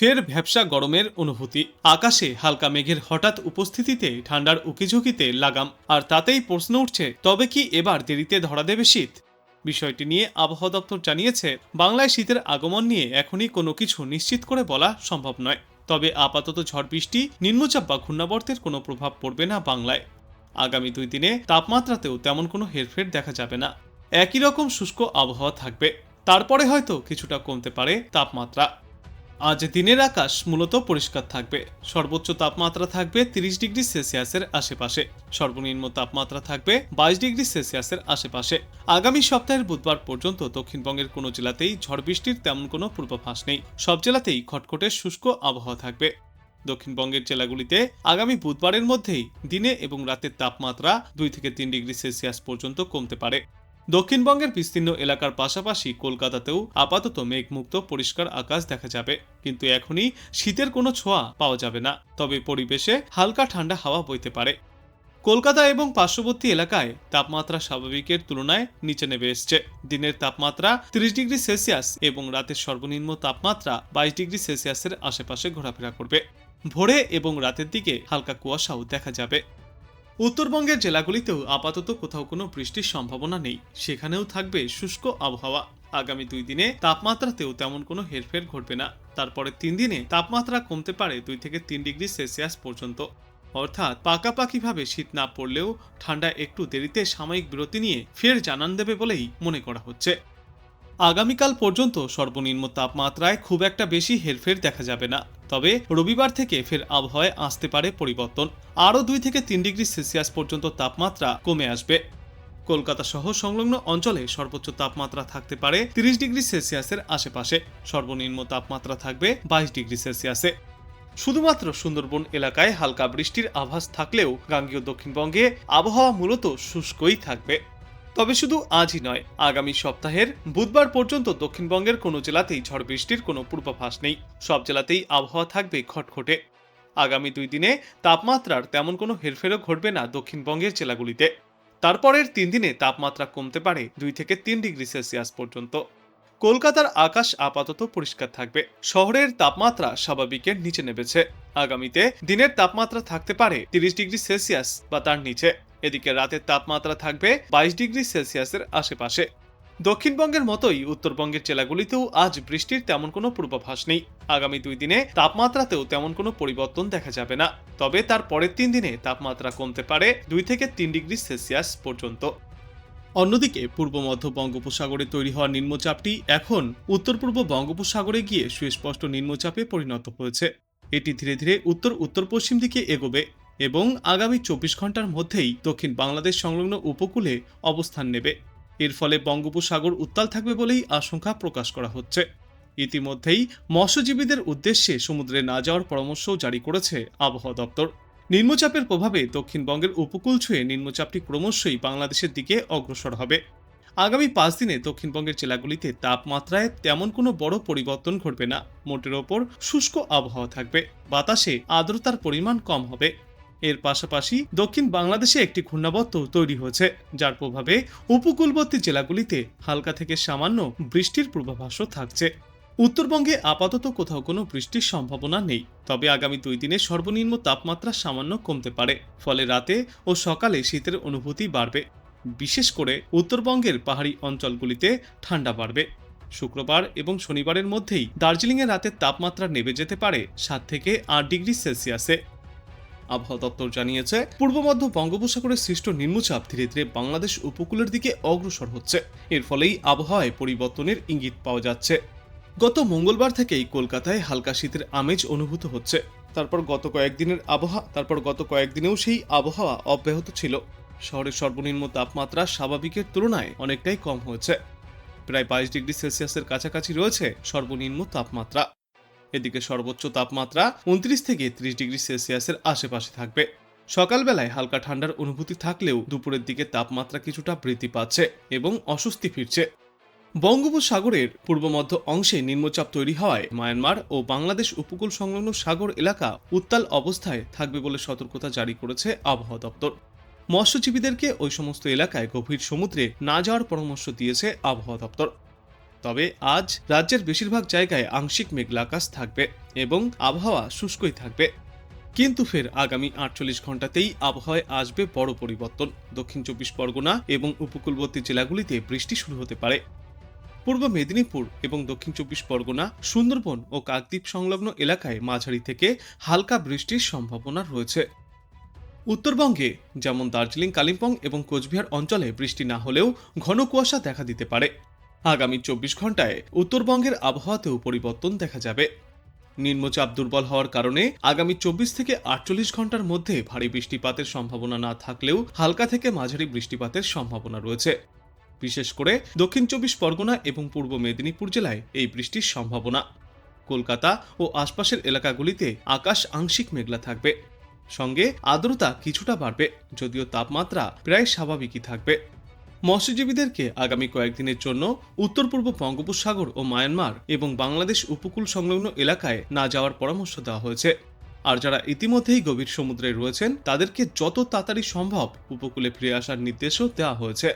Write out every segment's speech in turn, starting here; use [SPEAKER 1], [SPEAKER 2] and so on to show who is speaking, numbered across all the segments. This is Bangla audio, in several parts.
[SPEAKER 1] ফের ভ্যাবসা গরমের অনুভূতি। আকাশে হালকা মেঘের হঠাৎ উপস্থিতিতে ঠান্ডার উকিঝুঁকিতে লাগাম। আর তাতেই প্রশ্ন উঠছে, তবে কি এবার দেরিতে ধরা দেবে শীত? বিষয়টি নিয়ে আবহাওয়া দপ্তর জানিয়েছে, বাংলায় শীতের আগমন নিয়ে এখনই কোনো কিছু নিশ্চিত করে বলা সম্ভব নয়। তবে আপাতত ঝড় বৃষ্টি, নিম্নচাপ বা ঘূর্ণাবর্তের কোনো প্রভাব পড়বে না বাংলায়। আগামী দুই দিনে তাপমাত্রাতেও তেমন কোনো হেরফের দেখা যাবে না। একই রকম শুষ্ক আবহাওয়া থাকবে। তারপরে হয়তো কিছুটা কমতে পারে তাপমাত্রা। আজ দিনের আকাশ মূলত পরিষ্কার থাকবে। সর্বোচ্চ তাপমাত্রা থাকবে তিরিশ ডিগ্রি সেলসিয়াসের আশেপাশে। সর্বনিম্ন তাপমাত্রা থাকবে বাইশ ডিগ্রি সেলসিয়াসের আশেপাশে। আগামী সপ্তাহের বুধবার পর্যন্ত দক্ষিণবঙ্গের কোনো জেলাতেই ঝড় বৃষ্টির তেমন কোনো পূর্বাভাস নেই। সব জেলাতেই খটখটে শুষ্ক আবহাওয়া থাকবে। দক্ষিণবঙ্গের জেলাগুলিতে আগামী বুধবারের মধ্যেই দিনে এবং রাতের তাপমাত্রা দুই থেকে তিন ডিগ্রি সেলসিয়াস পর্যন্ত কমতে পারে। দক্ষিণবঙ্গের বিস্তীর্ণ এলাকার পাশাপাশি কলকাতাতেও আপাতত মেঘমুক্ত পরিষ্কার আকাশ দেখা যাবে। কিন্তু এখনই শীতের কোনো ছোঁয়া পাওয়া যাবে না। তবে পরিবেশে হালকা ঠান্ডা হাওয়া বইতে পারে। কলকাতা এবং পার্শ্ববর্তী এলাকায় তাপমাত্রা স্বাভাবিকের তুলনায় নিচে নেমে এসছে। দিনের তাপমাত্রা তিরিশ ডিগ্রি সেলসিয়াস এবং রাতের সর্বনিম্ন তাপমাত্রা বাইশ ডিগ্রি সেলসিয়াসের আশেপাশে ঘোরাফেরা করবে। ভোরে এবং রাতের দিকে হালকা কুয়াশাও দেখা যাবে। উত্তরবঙ্গের জেলাগুলিতেও আপাতত কোথাও কোনো বৃষ্টির সম্ভাবনা নেই। সেখানেও থাকবে শুষ্ক আবহাওয়া। আগামী দুই দিনে তাপমাত্রাতেও তেমন কোনো হেরফের ঘটবে না। তারপরে তিন দিনে তাপমাত্রা কমতে পারে দুই থেকে তিন ডিগ্রি সেলসিয়াস পর্যন্ত। অর্থাৎ পাকাপাকিভাবে শীত না পড়লেও ঠান্ডা একটু দেরিতে সাময়িক বিরতি নিয়ে ফের জানান দেবে বলেই মনে করা হচ্ছে। আগামীকাল পর্যন্ত সর্বনিম্ন তাপমাত্রায় খুব একটা বেশি হেরফের দেখা যাবে না। তবে রবিবার থেকে ফের আবহাওয়ায় আসতে পারে পরিবর্তন। আরও দুই থেকে তিন ডিগ্রি সেলসিয়াস পর্যন্ত তাপমাত্রা কমে আসবে। কলকাতা সহ সংলগ্ন অঞ্চলে সর্বোচ্চ তাপমাত্রা থাকতে পারে তিরিশ ডিগ্রি সেলসিয়াসের আশেপাশে। সর্বনিম্ন তাপমাত্রা থাকবে বাইশ ডিগ্রি সেলসিয়াসে। শুধুমাত্র সুন্দরবন এলাকায় হালকা বৃষ্টির আভাস থাকলেও গাঙ্গীয় দক্ষিণবঙ্গে আবহাওয়া মূলত শুষ্কই থাকবে। তবে শুধু আজই নয়, আগামী সপ্তাহের বুধবার পর্যন্ত দক্ষিণবঙ্গের কোনো জেলাতেই ঝড় বৃষ্টির কোনো পূর্বাভাস নেই। সব জেলাতেই আবহাওয়া থাকবে খটখটে। আগামী দুই দিনে তাপমাত্রার তেমন কোনো হেরফেরও ঘটবে না দক্ষিণবঙ্গের জেলাগুলিতে। তারপরের তিন দিনে তাপমাত্রা কমতে পারে দুই থেকে তিন ডিগ্রি সেলসিয়াস পর্যন্ত। কলকাতার আকাশ আপাতত পরিষ্কার থাকবে। শহরের তাপমাত্রা স্বাভাবিকের নিচে নেমেছে। আগামীতে দিনের তাপমাত্রা থাকতে পারে তিরিশ ডিগ্রি সেলসিয়াস বা তার নিচে। এদিকে রাতের তাপমাত্রা থাকবে বাইশ ডিগ্রি সেলসিয়াসের আশেপাশে। দক্ষিণবঙ্গের মতোই উত্তরবঙ্গের জেলাগুলিতেও আজ বৃষ্টির তেমন কোনো পূর্বাভাস নেই। আগামী দুই দিনে তাপমাত্রাতেও তেমন কোনো পরিবর্তন দেখা যাবে না। তবে তার পরের তিন দিনে তাপমাত্রা কমতে পারে দুই থেকে তিন ডিগ্রি সেলসিয়াস পর্যন্ত। অন্যদিকে পূর্ব মধ্য বঙ্গোপসাগরে তৈরি হওয়া নিম্নচাপটি এখন উত্তর পূর্ব বঙ্গোপসাগরে গিয়ে সুস্পষ্ট নিম্নচাপে পরিণত হয়েছে। এটি ধীরে ধীরে উত্তর উত্তর পশ্চিম দিকে এগোবে। এবং আগামী চব্বিশ ঘণ্টার মধ্যেই দক্ষিণ বাংলাদেশ সংলগ্ন উপকূলে অবস্থান নেবে। এর ফলে বঙ্গোপসাগর উত্তাল থাকবে বলেই আশঙ্কা প্রকাশ করা হচ্ছে। ইতিমধ্যেই মৎস্যজীবীদের উদ্দেশ্যে সমুদ্রে না যাওয়ার পরামর্শও জারি করেছে আবহাওয়া দপ্তর। নিম্নচাপের প্রভাবে দক্ষিণবঙ্গের উপকূল ছুঁয়ে নিম্নচাপটি ক্রমশই বাংলাদেশের দিকে অগ্রসর হবে। আগামী পাঁচ দিনে দক্ষিণবঙ্গের জেলাগুলিতে তাপমাত্রায় তেমন কোনো বড় পরিবর্তন ঘটবে না। মোটের ওপর শুষ্ক আবহাওয়া থাকবে। বাতাসে আর্দ্রতার পরিমাণ কম হবে। এর পাশাপাশি দক্ষিণ বাংলাদেশে একটি ঘূর্ণাবর্ত তৈরি হয়েছে, যার প্রভাবে উপকূলবর্তী জেলাগুলিতে হালকা থেকে সামান্য বৃষ্টির পূর্বাভাসও থাকছে। উত্তরবঙ্গে আপাতত কোথাও কোনো বৃষ্টির সম্ভাবনা নেই, তবে আগামী দুই দিনে সর্বনিম্ন তাপমাত্রা সামান্য কমতে পারে, ফলে রাতে ও সকালে শীতের অনুভূতি বাড়বে। বিশেষ করে উত্তরবঙ্গের পাহাড়ি অঞ্চলগুলিতে ঠান্ডা বাড়বে। শুক্রবার এবং শনিবারের মধ্যেই দার্জিলিংয়ে রাতের তাপমাত্রা নেমে যেতে পারে সাত থেকে আট ডিগ্রি সেলসিয়াসে। আবহাওয়া দপ্তর জানিয়েছে, পূর্ব মধ্য বঙ্গোপসাগরের সৃষ্ট নিম্নচাপ ধীরে ধীরে বাংলাদেশ উপকূলের দিকে অগ্রসর হচ্ছে। এর ফলেই আবহাওয়ায় পরিবর্তনের ইঙ্গিত পাওয়া যাচ্ছে। গত মঙ্গলবার থেকেই কলকাতায় হালকা শীতের আমেজ অনুভূত হচ্ছে। তারপর গত কয়েকদিনের আবহাওয়া, তারপর গত কয়েকদিনেও সেই আবহাওয়া অব্যাহত ছিল। শহরের সর্বনিম্ন তাপমাত্রা স্বাভাবিকের তুলনায় অনেকটাই কম হয়েছে। প্রায় বাইশ ডিগ্রি সেলসিয়াসের কাছাকাছি রয়েছে সর্বনিম্ন তাপমাত্রা। এদিকে সর্বোচ্চ তাপমাত্রা উনত্রিশ থেকে ত্রিশ ডিগ্রি সেলসিয়াসের আশেপাশে থাকবে। সকালবেলায় হালকা ঠান্ডার অনুভূতি থাকলেও দুপুরের দিকে তাপমাত্রা কিছুটা বৃদ্ধি পাচ্ছে এবং অস্বস্তি ফিরছে। বঙ্গোপসাগরের পূর্ব মধ্য অংশে নিম্নচাপ তৈরি হওয়ায় মায়ানমার ও বাংলাদেশ উপকূল সংলগ্ন সাগর এলাকা উত্তাল অবস্থায় থাকবে বলে সতর্কতা জারি করেছে আবহাওয়া দপ্তর। মৎস্যজীবীদেরকে ওই সমস্ত এলাকায় গভীর সমুদ্রে না যাওয়ার পরামর্শ দিয়েছে আবহাওয়া দপ্তর। তবে আজ রাজ্যের বেশিরভাগ জায়গায় আংশিক মেঘলা আকাশ থাকবে এবং আবহাওয়া শুষ্কই থাকবে। কিন্তু ফের আগামী আটচল্লিশ ঘন্টাতেই আবহাওয়ায় আসবে বড় পরিবর্তন। দক্ষিণ চব্বিশ পরগনা এবং উপকূলবর্তী জেলাগুলিতে বৃষ্টি শুরু হতে পারে। পূর্ব মেদিনীপুর এবং দক্ষিণ চব্বিশ পরগনা, সুন্দরবন ও কাকদ্বীপ সংলগ্ন এলাকায় মাঝারি থেকে হালকা বৃষ্টির সম্ভাবনা রয়েছে। উত্তরবঙ্গে যেমন দার্জিলিং, কালিম্পং এবং কোচবিহার অঞ্চলে বৃষ্টি না হলেও ঘন কুয়াশা দেখা দিতে পারে। আগামী চব্বিশ ঘন্টায় উত্তরবঙ্গের আবহাওয়াতেও পরিবর্তন দেখা যাবে। নিম্নচাপ দুর্বল হওয়ার কারণে আগামী চব্বিশ থেকে আটচল্লিশ ঘণ্টার মধ্যে ভারী বৃষ্টিপাতের সম্ভাবনা না থাকলেও হালকা থেকে মাঝারি বৃষ্টিপাতের সম্ভাবনা রয়েছে। বিশেষ করে দক্ষিণ চব্বিশ পরগনা এবং পূর্ব মেদিনীপুর জেলায় এই বৃষ্টির সম্ভাবনা। কলকাতা ও আশপাশের এলাকাগুলিতে আকাশ আংশিক মেঘলা থাকবে। সঙ্গে আর্দ্রতা কিছুটা বাড়বে, যদিও তাপমাত্রা প্রায় স্বাভাবিকই থাকবে। মৎস্যজীবীদেরকে আগামী কয়েকদিনের জন্য উত্তর পূর্ব বঙ্গোপসাগর ও মায়ানমার এবং বাংলাদেশ উপকূল সংলগ্ন এলাকায় না যাওয়ার পরামর্শ দেওয়া হয়েছে। আর যারা ইতিমধ্যেই গভীর সমুদ্রে রয়েছেন, তাদেরকে যত তাড়াতাড়ি সম্ভব উপকূলে ফিরে আসার নির্দেশও দেওয়া হয়েছে।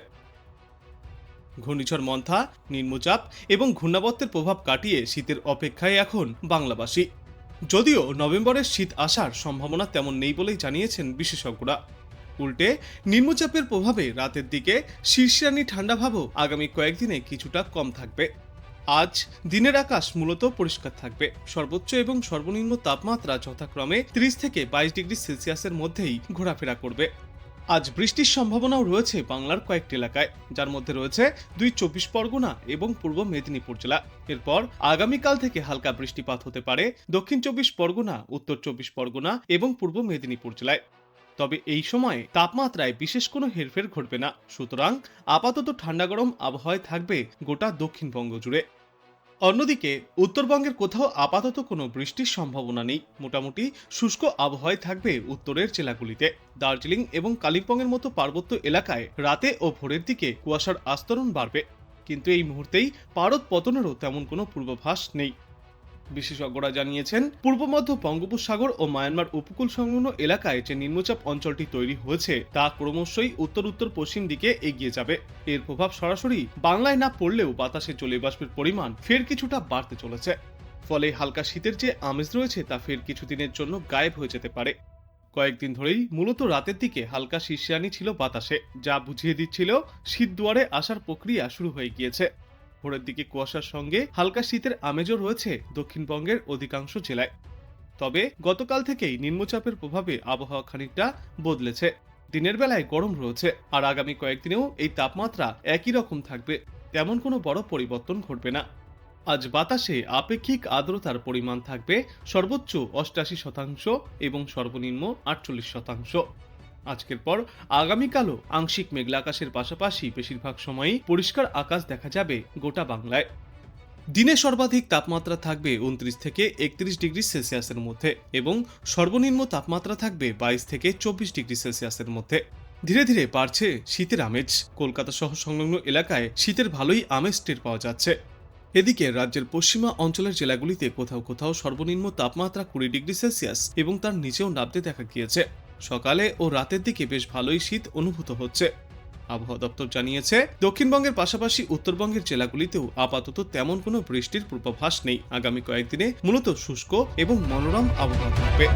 [SPEAKER 1] ঘূর্ণিঝড় মন্থা, নিম্নচাপ এবং ঘূর্ণাবর্তের প্রভাব কাটিয়ে শীতের অপেক্ষায় এখন বাংলাবাসী। যদিও নভেম্বরের শীত আসার সম্ভাবনা তেমন নেই বলেই জানিয়েছেন বিশেষজ্ঞরা। উল্টে নিম্নচাপের প্রভাবে রাতের দিকে শীর্ষানি ঠান্ডা ভাবও আগামী কয়েকদিনে কিছুটা কম থাকবে। আজ দিনের আকাশ মূলত পরিষ্কার থাকবে। সর্বোচ্চ এবং সর্বনিম্ন তাপমাত্রা যথাক্রমে 30 থেকে বাইশ ডিগ্রি সেলসিয়াসের মধ্যেই ঘোরাফেরা করবে। আজ বৃষ্টির সম্ভাবনাও রয়েছে বাংলার কয়েকটি এলাকায়, যার মধ্যে রয়েছে দুই চব্বিশ পরগনা এবং পূর্ব মেদিনীপুর জেলা। এরপর আগামীকাল থেকে হালকা বৃষ্টিপাত হতে পারে দক্ষিণ চব্বিশ পরগনা, উত্তর চব্বিশ পরগনা এবং পূর্ব মেদিনীপুর জেলায়। তবে এই সময়ে তাপমাত্রায় বিশেষ কোনো হেরফের ঘটবে না। সুতরাং আপাতত ঠান্ডা গরম আবহাওয়ায় থাকবে গোটা দক্ষিণবঙ্গ জুড়ে। অন্যদিকে, উত্তরবঙ্গের কোথাও আপাতত কোনো বৃষ্টির সম্ভাবনা নেই। মোটামুটি শুষ্ক আবহাওয়ায় থাকবে উত্তরের জেলাগুলিতে। দার্জিলিং এবং কালিম্পংয়ের মতো পার্বত্য এলাকায় রাতে ও ভোরের দিকে কুয়াশার আস্তরণ বাড়বে। কিন্তু এই মুহূর্তেই পারদ পতনেরও তেমন কোনো পূর্বাভাস নেই। বিশেষজ্ঞরা জানিয়েছেন, পূর্ব মধ্য বঙ্গোপসাগর ও মায়ানমার উপকূল সংলগ্ন এলাকায় যে নিম্নচাপ অঞ্চলটি তৈরি হয়েছে, তা ক্রমশই উত্তর উত্তর পশ্চিম দিকে এগিয়ে যাবে। এর প্রভাব সরাসরি বাংলায় না পড়লেও বাতাসে জলীয় বাষ্পের পরিমাণ ফের কিছুটা বাড়তে চলেছে। ফলে হালকা শীতের যে আমেজ রয়েছে, তা ফের কিছুদিনের জন্য গায়েব হয়ে যেতে পারে। কয়েকদিন ধরেই মূলত রাতের দিকে হালকা শীর্ষানি ছিল বাতাসে, যা বুঝিয়ে দিচ্ছিল শীত দুয়ারে আসার প্রক্রিয়া শুরু হয়ে গিয়েছে। ভোরের দিকে কুয়াশার সঙ্গে হালকা শীতের আমেজও রয়েছে দক্ষিণবঙ্গের অধিকাংশ জেলায়। তবে গতকাল থেকেই নিম্নচাপের প্রভাবে আবহাওয়া খানিকটা বদলেছে। দিনের বেলায় গরম রয়েছে, আর আগামী কয়েকদিনেও এই তাপমাত্রা একই রকম থাকবে। তেমন কোনো বড় পরিবর্তন ঘটবে না। আজ বাতাসে আপেক্ষিক আর্দ্রতার পরিমাণ থাকবে সর্বোচ্চ অষ্টাশি শতাংশ এবং সর্বনিম্ন আটচল্লিশ শতাংশ। আজকের পর আগামীকালও আংশিক মেঘলা আকাশের পাশাপাশি বেশিরভাগ সময়ই পরিষ্কার আকাশ দেখা যাবে গোটা বাংলায়। দিনে সর্বাধিক তাপমাত্রা থাকবে উনত্রিশ থেকে একত্রিশ ডিগ্রি সেলসিয়াসের মধ্যে এবং সর্বনিম্ন তাপমাত্রা থাকবে বাইশ থেকে চব্বিশ ডিগ্রি সেলসিয়াসের মধ্যে। ধীরে ধীরে বাড়ছে শীতের আমেজ। কলকাতা সহ সংলগ্ন এলাকায় শীতের ভালোই আমেজ টের পাওয়া যাচ্ছে। এদিকে রাজ্যের পশ্চিমা অঞ্চলের জেলাগুলিতে কোথাও কোথাও সর্বনিম্ন তাপমাত্রা কুড়ি ডিগ্রি সেলসিয়াস এবং তার নিচেও নামতে দেখা গিয়েছে। সকালে ও রাতের দিকে বেশ ভালোই শীত অনুভূত হচ্ছে। আবহাওয়া দপ্তর জানিয়েছে, দক্ষিণবঙ্গের পাশাপাশি উত্তরবঙ্গের জেলাগুলিতেও আপাতত তেমন কোনো বৃষ্টির পূর্বাভাস নেই। আগামী কয়েকদিনে মূলত শুষ্ক এবং মনোরম আবহাওয়া থাকবে।